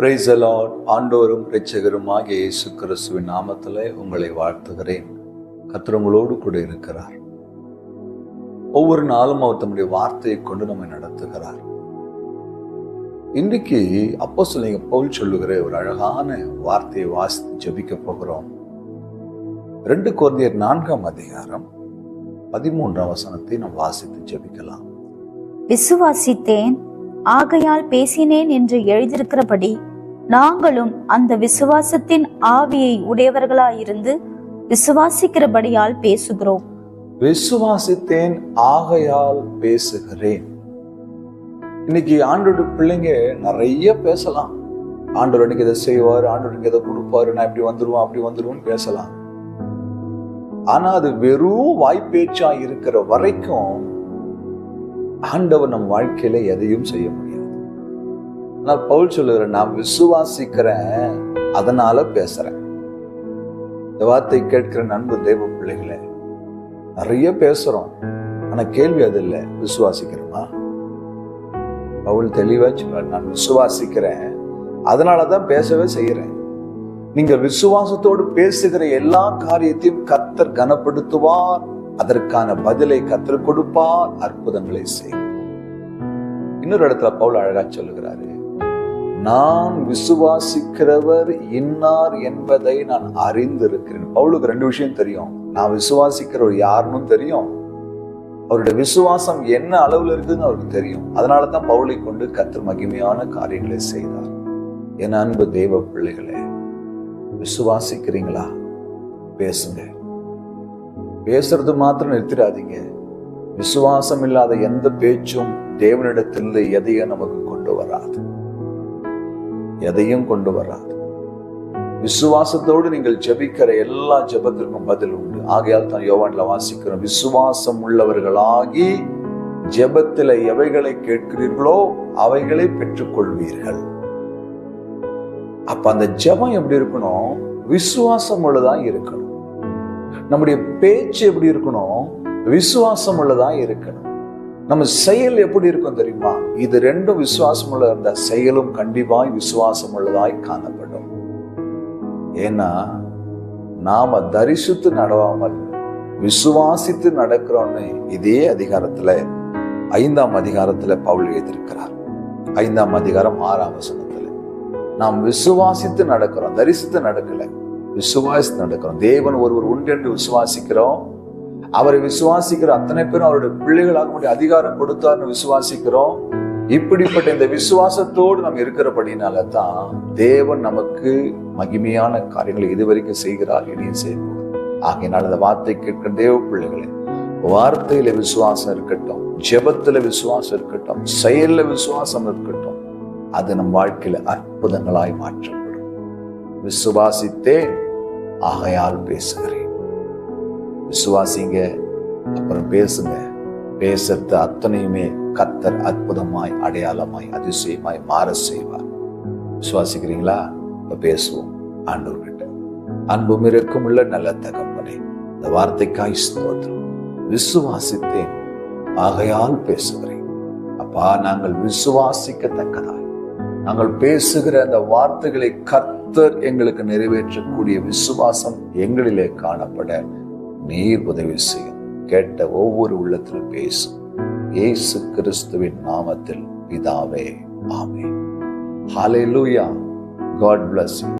Price allot ஆண்டோரும் இரட்சகருமாகிய இயேசு கிறிஸ்துவின் நாமத்திலே உங்களை வாழ்த்துகிறேன். கத்திரங்களோடு கூட இருக்கிறார். ஒவ்வொரு நாளும் அவர் தம்முடைய வார்த்தையை கொண்டு நம்மை நடத்துகிறார். இன்றைக்கு அப்போ சொல்லிங்க பவுல் சொல்லுகிற ஒரு அழகான வார்த்தையை வாசித்து ஜபிக்க போகிறோம். ரெண்டு குழந்தையர் நான்காம் அதிகாரம் பதிமூன்றாம் வசனத்தை நாம் வாசித்து ஜெபிக்கலாம். விசுவாசித்தேன் ஆகையால் பேசினேன் என்று எழுதியிருக்கிறபடி நாங்களும் அந்த விசுவாசத்தின் ஆவியை உடையவர்களாயிருந்து விசுவாசிக்கிறபடியால் பேசுகிறோம். விசுவாசித்தேன் ஆகையால் பேசுகிறேன். இன்னைக்கு ஆண்டோட பிள்ளைங்க நிறைய பேசலாம். ஆண்டவர் எனக்கு இதை செய்வார் ஆண்டவர் எனக்கு இதை கொடுப்பாரு நான் இப்படி வந்துருவோம் அப்படி வந்துருவோம்னு பேசலாம். ஆனா அது வெறும் வாய்ப்பேச்சா இருக்கிற வரைக்கும் ஆண்டவர் நம் வாழ்க்கையில எதையும் செய்ய முடியும் ஆனால் பவுல் சொல்லுகிற நான் விசுவாசிக்கிறேன் அதனால பேசுறேன். இந்த வார்த்தை கேட்கிற நண்பு தேவ பிள்ளைகளே நிறைய பேசுறோம் ஆனா கேள்வி அது இல்லை விசுவாசிக்கிறோமா? பவுல் தெளிவா சொல்றார் நான் விசுவாசிக்கிறேன் அதனாலதான் பேசவே செய்யறேன் நீங்க விசுவாசத்தோடு பேசுகிற எல்லா காரியத்தையும் கத்தர் கனப்படுத்துவார் அதற்கான பதிலை கத்தர் கொடுப்பார் அற்புதங்களை செய்வார். இன்னொரு இடத்துல பவுல் அழகா சொல்லுகிறாரு நான் விசுவாசிக்கிறவர் இன்னார் என்பதை நான் அறிந்திருக்கிறேன். பவுலுக்கு ரெண்டு விஷயம் தெரியும். நான் விசுவாசிக்கிறவர் யாருன்னு தெரியும். அவருடைய விசுவாசம் என்ன அளவில் இருக்குதுன்னு அவருக்கு தெரியும். அதனால தான் பவுலை கொண்டு கத்தர் மகிமையான காரியங்களை செய்தார். என் அன்பு தெய்வ பிள்ளைகளே விசுவாசிக்கிறீங்களா? பேசுங்க. பேசுறது மாத்திரம் நிறுத்திடாதீங்க. விசுவாசம் இல்லாத எந்த பேச்சும் தேவனிடத்தில் எதையும் நமக்கு கொண்டு வராது. எதையும் கொண்டு வராது. விசுவாசத்தோடு நீங்கள் ஜெபிக்கிற எல்லா ஜெபத்திற்கும் பதில் உண்டு. ஆகையால் தான் யோவான்ல வாசிக்கிறோம் விசுவாசம் உள்ளவர்களாகி ஜெபத்தில எவைகளை கேட்கிறீர்களோ அவைகளை பெற்றுக்கொள்வீர்கள். அப்ப அந்த ஜெபம் எப்படி இருக்கணும்? விசுவாசம் உள்ளதா இருக்கணும். நம்முடைய பேச்சு எப்படி இருக்கணும்? விசுவாசம் உள்ளதா இருக்கணும். நம்ம செயல் எப்படி இருக்கும் தெரியுமா? இது ரெண்டும் விசுவாசம் உள்ள செயலும் கண்டிப்பாய் விசுவாசம் உள்ளதாய் காணப்படும். ஏன்னா நாம தரிசித்து நடவாமல் விசுவாசித்து நடக்கிறோம்னு இதே அதிகாரத்துல ஐந்தாம் அதிகாரத்துல பவுல் எழுதியிருக்கிறார். ஐந்தாம் அதிகாரம் ஆறாம் வசனத்துல நாம் விசுவாசித்து நடக்கிறோம் தரிசித்து நடக்கல விசுவாசித்து நடக்கிறோம். தேவன் ஒருவர் உண்டு என்று விசுவாசிக்கிறோம் அவரை விசுவாசிக்கிற அத்தனை பேரும் அவருடைய பிள்ளைகளாக அதிகாரம் கொடுத்தார்னு விசுவாசிக்கிறோம். இப்படிப்பட்ட இந்த விசுவாசத்தோடு நம்ம இருக்கிறபடினால தான் தேவன் நமக்கு மகிமையான காரியங்களை இதுவரைக்கும் செய்கிறார் இனியும் செய்வோம் ஆகையினால் அந்த வார்த்தை கேட்கிற தேவ பிள்ளைகளே வார்த்தையில விசுவாசம் இருக்கட்டும் ஜெபத்துல விசுவாசம் இருக்கட்டும் செயல்ல விசுவாசம் இருக்கட்டும் அது நம் வாழ்க்கையில அற்புதங்களாய் மாற்றப்படும். விசுவாசித்தேன் ஆகையால் பேசுகிறேன். விசுவாசிங்க. அப்புறம் பேசுங்க. பேசுறது அத்தனையுமே கத்தர் அற்புதமாய் அடையாளமாய் அதிசயமாய் மாற செய்வார். விசுவாசிக்கிறீங்களா? இப்ப பேசுவோம். ஆண்டவர்கிட்ட. அன்பும் இருக்கும் உள்ள நல்ல தகப்பனே இந்த வார்த்தைக்காய் ஸ்தோத்திரம். விசுவாசித்தேன். ஆகையால் பேசுகிறேன். அப்பா நாங்கள் விசுவாசிக்கத்தக்கதாய். நாங்கள் பேசுகிற அந்த வார்த்தைகளை கர்த்தர் எங்களுக்கு நிறைவேற்றக்கூடிய விசுவாசம் எங்களிலே காணப்பட நீர் உதவி செய்யும். கேட்ட ஒவ்வொரு உள்ளத்திலும் பேசும் இயேசு கிறிஸ்துவின் நாமத்தில் பிதாவே ஆமே ஹாலே லூயா காட் பிளஸ்